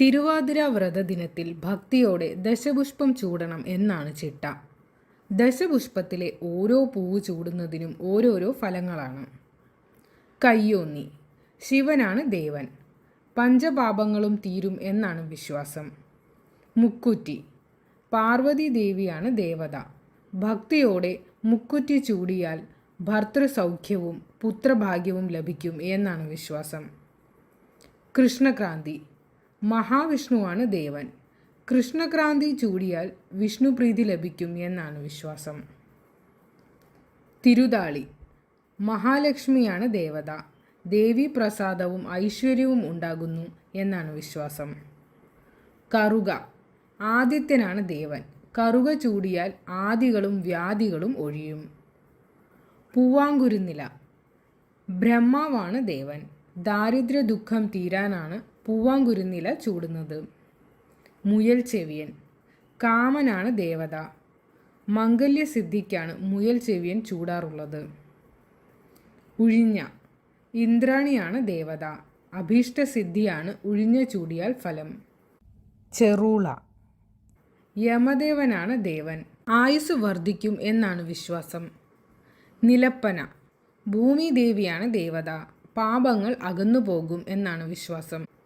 തിരുവാതിര വ്രത ദിനത്തിൽ ഭക്തിയോടെ ദശപുഷ്പം ചൂടണം എന്നാണ് ചിട്ട. ദശപുഷ്പത്തിലെ ഓരോ പൂവ് ചൂടുന്നതിനും ഓരോരോ ഫലങ്ങളാണ്. കയ്യോന്നി. ശിവനാണ് ദേവൻ. പഞ്ചപാപങ്ങളും തീരും എന്നാണ് വിശ്വാസം. മുക്കുറ്റി. പാർവതി ദേവിയാണ് ദേവത. ഭക്തിയോടെ മുക്കുറ്റി ചൂടിയാൽ ഭർത്തൃസൗഖ്യവും പുത്രഭാഗ്യവും ലഭിക്കും എന്നാണ് വിശ്വാസം. കൃഷ്ണക്രാന്തി. മഹാവിഷ്ണുവാണ് ദേവൻ. കൃഷ്ണക്രാന്തി ചൂടിയാൽ വിഷ്ണുപ്രീതി ലഭിക്കും എന്നാണ് വിശ്വാസം. തിരുതാളി. മഹാലക്ഷ്മിയാണ് ദേവത. ദേവി പ്രസാദവും ഐശ്വര്യവും ഉണ്ടാകുന്നു എന്നാണ് വിശ്വാസം. കറുക. ആദിത്യനാണ് ദേവൻ. കറുക ചൂടിയാൽ ആദികളും വ്യാധികളും ഒഴിയും. പൂവാങ്കുരുന്നില ബ്രഹ്മാവാണ് ദേവൻ. ദാരിദ്ര്യ ദുഃഖം തീരാനാണ് പൂവാങ്കുരുന്നില ചൂടുന്നത്. മുയൽ ചെവിയൻ. കാമനാണ് ദേവത. മംഗല്യ സിദ്ധിക്കാണ് മുയൽ ചെവിയൻ ചൂടാറുള്ളത്. ഉഴിഞ്ഞ. ഇന്ദ്രാണിയാണ് ദേവത. അഭീഷ്ടസിദ്ധിയാണ് ഉഴിഞ്ഞ ചൂടിയാൽ ഫലം. ചെറൂള. യമദേവനാണ് ദേവൻ. ആയുസ് വർദ്ധിക്കും എന്നാണ് വിശ്വാസം. നിലപ്പന. ഭൂമി ദേവിയാണ് ദേവത. പാപങ്ങൾ അകന്നു പോകും എന്നാണ് വിശ്വാസം.